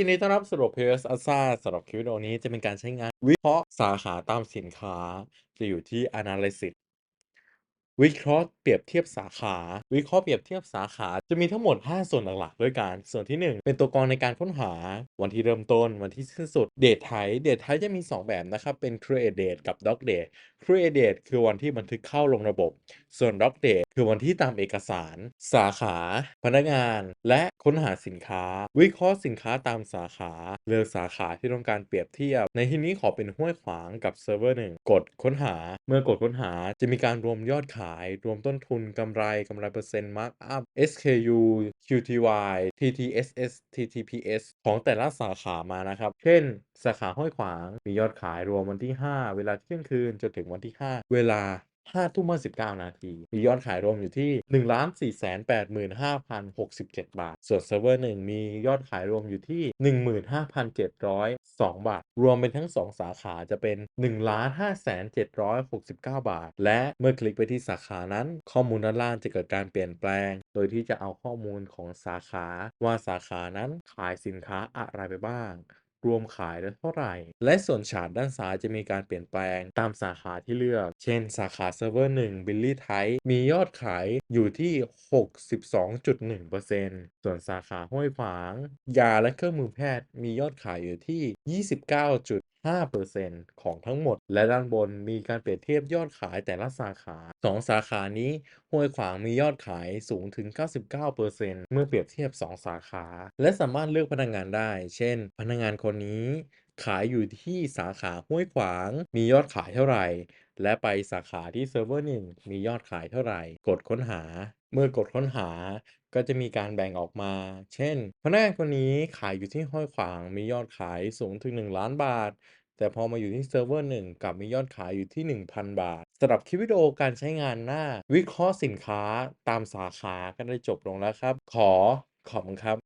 ยินดีต้อนรับสู่เพจอัลซ่าสำหรับคลิปวิดีโอนี้จะเป็นการใช้งานวิเคราะห์สาขาตามสินค้า จะอยู่ที่ Analysis วิเคราะห์เปรียบเทียบสาขา วิเคราะห์เปรียบเทียบสาขาจะมีทั้งหมด 5 ส่วนหลักๆ ด้วยกัน ส่วนที่ 1 เป็นตัวกรองในการค้นหา วันที่เริ่มต้น วันที่สิ้นสุด Date Type Date Type จะมี 2 แบบนะครับ เป็น Create Date กับ Doc Date Create Date คือวันที่บันทึกเข้าลงระบบ ส่วน Doc Date คือวันที่ตามเอกสาร สาขา พนักงาน และค้นหาสินค้า วิเคราะห์สินค้าตามสาขา เลือกสาขาที่ต้องการเปรียบเทียบ ในที่นี้ขอเป็นห้วยขวางกับเซิร์ฟเวอร์หนึ่งกดค้นหา เมื่อกดค้นหาจะมีการรวมยอดขาย รวมต้นทุนกำไรกำไรเปอร์เซ็นต์มาร์กอัพ SKU QTY TTSS TTPS ของแต่ละสาขามานะครับ เช่น สาขาห้วยขวางมียอดขายรวมวันที่ 5 เวลาเที่ยงคืนจนถึงวันที่ 5 เวลา 5ทุ่ม19 นาที มียอดขายรวมอยู่ที่ 1 4 8 5 0 6 7 บาท ส่วนเซิร์ฟเวอร์หนึ่งมียอดขายรวมอยู่ที่ 15,702 บาท รวมเป็นทั้ง 2 สาขาจะเป็น 1 5 769 บาท และเมื่อคลิกไปที่สาขานั้น ข้อมูลด้านล่างจะเกิดการเปลี่ยนแปลง โดยที่จะเอาข้อมูลของสาขา ว่าสาขานั้นขายสินค้าอะไรไปบ้าง รวมขายได้เท่าไหร่ และส่วนฉากด้านซ้ายจะมีการเปลี่ยนแปลงตามสาขาที่เลือก เช่น สาขาเซิร์ฟเวอร์1 b i l l y Type มียอดขายอยู่ที่ 62.1%ส่วนสาขาห้วยขวาง ยาและเครื่องมือแพทย์มียอดขายอยู่ที่ 29. 5%ของทั้งหมด และด้านบนมีการเปรียบเทียบยอดขายแต่ละสาขา 2 สาขานี้ห้วยขวางมียอดขายสูงถึง 99%เมื่อเปรียบเทียบ 2 สาขา และสามารถเลือกพนักงานได้ เช่น พนักงานคนนี้ ขายอยู่ที่สาขาห้วยขวาง มียอดขายเท่าไหร่ และไปสาขาที่เซิร์ฟเวอร์หนึ่งมียอดขายเท่าไหร่ กดค้นหา เมื่อกดค้นหาก็จะมีการแบ่งออกมา เช่นพนักงานคนนี้ขายอยู่ที่ห้วยขวางมียอดขายสูงถึง 1 ล้านบาท แต่พอมาอยู่ที่เซิร์ฟเวอร์หนึ่งกลับมียอดขายอยู่ที่ 1,000 บาทสำหรับคลิปวิดีโอการใช้งานหน้า วิเคราะห์สินค้าตามสาขาก็ได้จบลงแล้วครับ ขอขอบคุณครับ